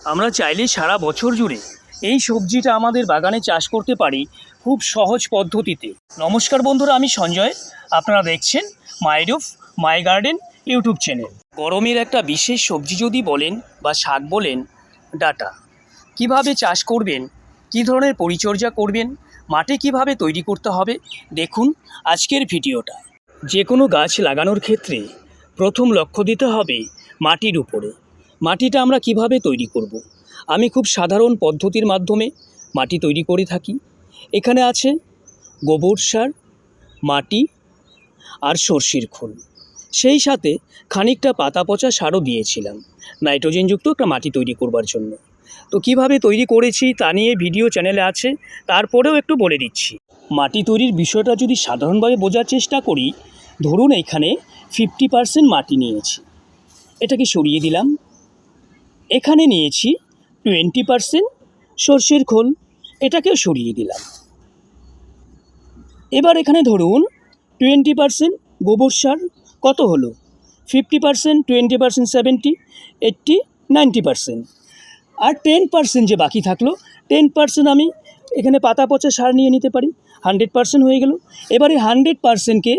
আমরা চাইলে সারা বছর জুড়ে এই সবজিটা আমাদের বাগানে চাষ করতে পারি খুব সহজ পদ্ধতিতে। নমস্কার বন্ধুরা, আমি সঞ্জয়। আপনারা দেখছেন my roof my garden YouTube channel. গরমের একটা বিশেষ সবজি যদি বলেন বা শাক বলেন, ডাটা, কীভাবে চাষ করবেন, কী ধরনের পরিচর্যা করবেন মাটি কীভাবে তৈরি করতে হবে, দেখুন আজকের ভিডিওটা। যে কোনো গাছ লাগানোর ক্ষেত্রে প্রথম লক্ষ্য দিতে হবে মাটির উপরে। মাটিটা আমরা কীভাবে তৈরি করব। আমি খুব সাধারণ পদ্ধতির মাধ্যমে মাটি তৈরি করে থাকি। এখানে আছে গোবর সার, মাটি আর সর্ষের খোল। সেই সাথে খানিকটা পাতা পচা সারও দিয়েছিলাম, নাইট্রোজেনযুক্ত একটা মাটি তৈরি করবার জন্য। তো কীভাবে তৈরি করেছি তা নিয়ে ভিডিও চ্যানেলে আছে, তারপরেও একটু বলে দিচ্ছি। মাটি তৈরির বিষয়টা যদি সাধারণভাবে বোঝার চেষ্টা করি, ধরুন এখানে ফিফটি পার্সেন্ট মাটি নিয়েছি। এটাকে সরিয়ে দিলাম। এখানে নিয়েছি টোয়েন্টি পার্সেন্ট সর্ষের খোল, এটাকেও সরিয়ে দিলাম। এবার এখানে ধরুন টোয়েন্টি পার্সেন্ট গোবর সার, কত হলো? Fifty percent twenty percent seventy eighty ninety percent আর টেন পার্সেন্ট যে বাকি থাকল টেন পার্সেন্ট আমি এখানে পাতা পচা সার নিয়ে নিতে পারি হান্ড্রেড পার্সেন্ট হয়ে গেল। এবারে হান্ড্রেড পার্সেন্টকে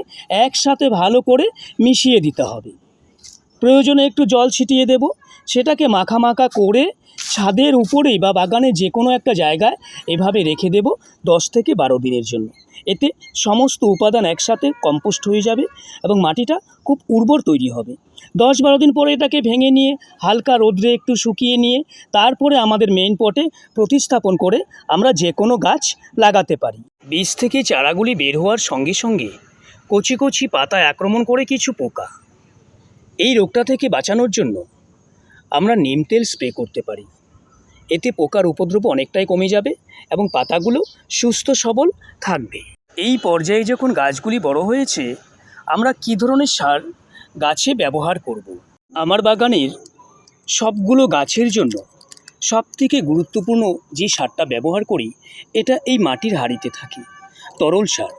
একসাথে ভালো করে মিশিয়ে দিতে হবে। প্রয়োজনে একটু জল ছিটিয়ে দেব সেটাকে মাখা করে ছাদের উপরেই বা বাগানে যে কোনো একটা জায়গায় এভাবে রেখে দেব দশ থেকে বারো দিনের জন্য। এতে সমস্ত উপাদান একসাথে কম্পোস্ট হয়ে যাবে এবং মাটিটা খুব উর্বর তৈরি হবে। দশ বারো দিন পরে এটাকে ভেঙে নিয়ে, হালকা রোদ্রে একটু শুকিয়ে নিয়ে, তারপরে আমাদের মেইন পটে প্রতিস্থাপন করে আমরা যে কোনো গাছ লাগাতে পারি। বীজ থেকে চারাগুলি বের হওয়ার সঙ্গে সঙ্গে কচি কচি পাতায় আক্রমণ করে কিছু পোকা। এই রোগটা থেকে বাঁচানোর জন্য আমরা নিম তেল স্প্রে করতে পারি। এতে পোকার উপদ্রব অনেকটাই কমে যাবে এবং পাতাগুলো সুস্থ সবল থাকবে। এই পর্যায়ে যখন গাছগুলি বড় হয়েছে, আমরা কী ধরনের সার গাছে ব্যবহার করব। আমার বাগানের সবগুলো গাছের জন্য সবথেকে গুরুত্বপূর্ণ যে সারটা ব্যবহার করি, এটা এই মাটির হাঁড়িতে থাকে, তরল সার।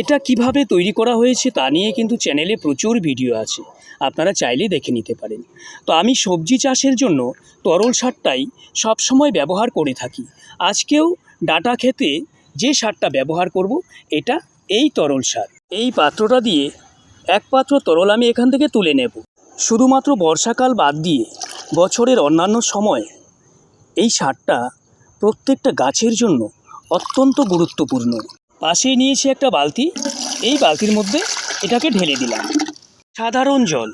এটা কীভাবে তৈরি করা হয়েছে তা নিয়ে কিন্তু চ্যানেলে প্রচুর ভিডিও আছে। আপনারা চাইলে দেখে নিতে পারেন। তো আমি সবজি চাষের জন্য তরল সারটাই সবসময় ব্যবহার করে থাকি। আজকেও ডাটা খেতে যে সারটা ব্যবহার করব, এটা এই তরল সার। এই পাত্রটা দিয়ে এক পাত্র তরল আমি এখান থেকে তুলে নেব। শুধুমাত্র বর্ষাকাল বাদ দিয়ে বছরের অন্যান্য সময় এই সারটা প্রত্যেকটা গাছের জন্য অত্যন্ত গুরুত্বপূর্ণ। পাশেই নিয়েছি একটা বালতি, এই বালতির মধ্যে এটাকে ঢেলে দিলাম। সাধারণ জল।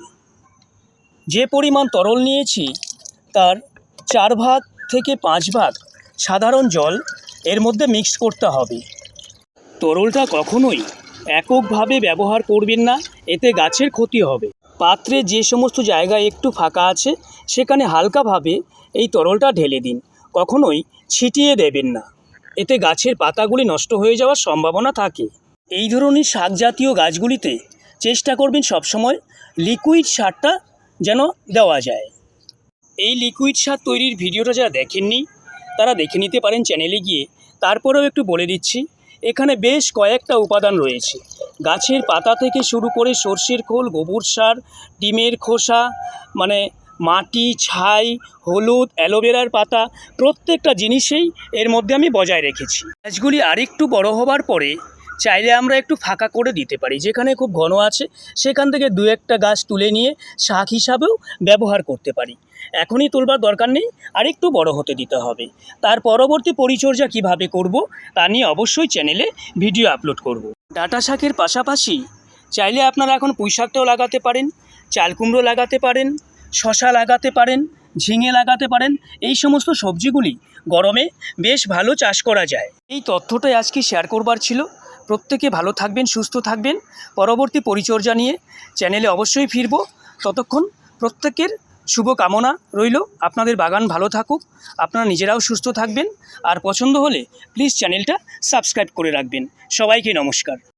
যে পরিমাণ তরল নিয়েছি, তার চার ভাগ থেকে পাঁচ ভাগ সাধারণ জল এর মধ্যে মিক্স করতে হবে। তরলটা কখনোই এককভাবে ব্যবহার করবেন না, এতে গাছের ক্ষতি হবে। পাত্রে যে সমস্ত জায়গায় একটু ফাঁকা আছে, সেখানে হালকাভাবে এই তরলটা ঢেলে দিন। কখনোই ছিটিয়ে দেবেন না। এতে গাছের পাতাগুলি নষ্ট হয়ে যাওয়ার সম্ভাবনা থাকে। এই ধরনের শাক জাতীয় গাছগুলিতে চেষ্টা করবেন সবসময় লিকুইড সারটা যেন দেওয়া যায়। এই লিকুইড সার তৈরির ভিডিওটা যারা দেখেননি, তারা দেখে নিতে পারেন চ্যানেলে গিয়ে। তারপরেও একটু বলে দিচ্ছি, এখানে বেশ কয়েকটা উপাদান রয়েছে। গাছের পাতা থেকে শুরু করে সর্ষের খোল, গোবর সার, ডিমের খোসা মানে মাটি, ছাই, হলুদ, অ্যালোভেরার পাতা, প্রত্যেকটা জিনিসেই এর মধ্যে আমি বজায় রেখেছি। গাছগুলি আরেকটু বড় হবার পরে চাইলে আমরা একটু ফাঁকা করে দিতে পারি। যেখানে খুব ঘন আছে, সেখান থেকে দু একটা গাছ তুলে নিয়ে শাক হিসাবেও ব্যবহার করতে পারি। এখনই তুলবার দরকার নেই, আরেকটু বড় হতে দিতে হবে। তার পরবর্তী পরিচর্যা কীভাবে করব, তা নিয়ে অবশ্যই চ্যানেলে ভিডিও আপলোড করব। ডাটা শাকের পাশাপাশি চাইলে আপনারা এখন পুঁই শাকটাও লাগাতে পারেন, চাল কুমড়ো লাগাতে পারেন শশা লাগাতে পারেন, ঝিঙে লাগাতে পারেন, এই সমস্ত সবজিগুলি গরমে বেশ ভালো চাষ করা যায়। এই তথ্যটাই আজকে শেয়ার করবার ছিল। প্রত্যেকে ভালো থাকবেন, সুস্থ থাকবেন। পরবর্তী পরিচর্যা নিয়ে চ্যানেলে অবশ্যই ফিরব। ততক্ষণ প্রত্যেকের শুভ কামনা রইল। আপনাদের বাগান ভালো থাকুক। আপনারা নিজেরাও সুস্থ থাকবেন। আর পছন্দ হলে প্লিজ চ্যানেলটা সাবস্ক্রাইব করে রাখবেন। সবাইকে নমস্কার।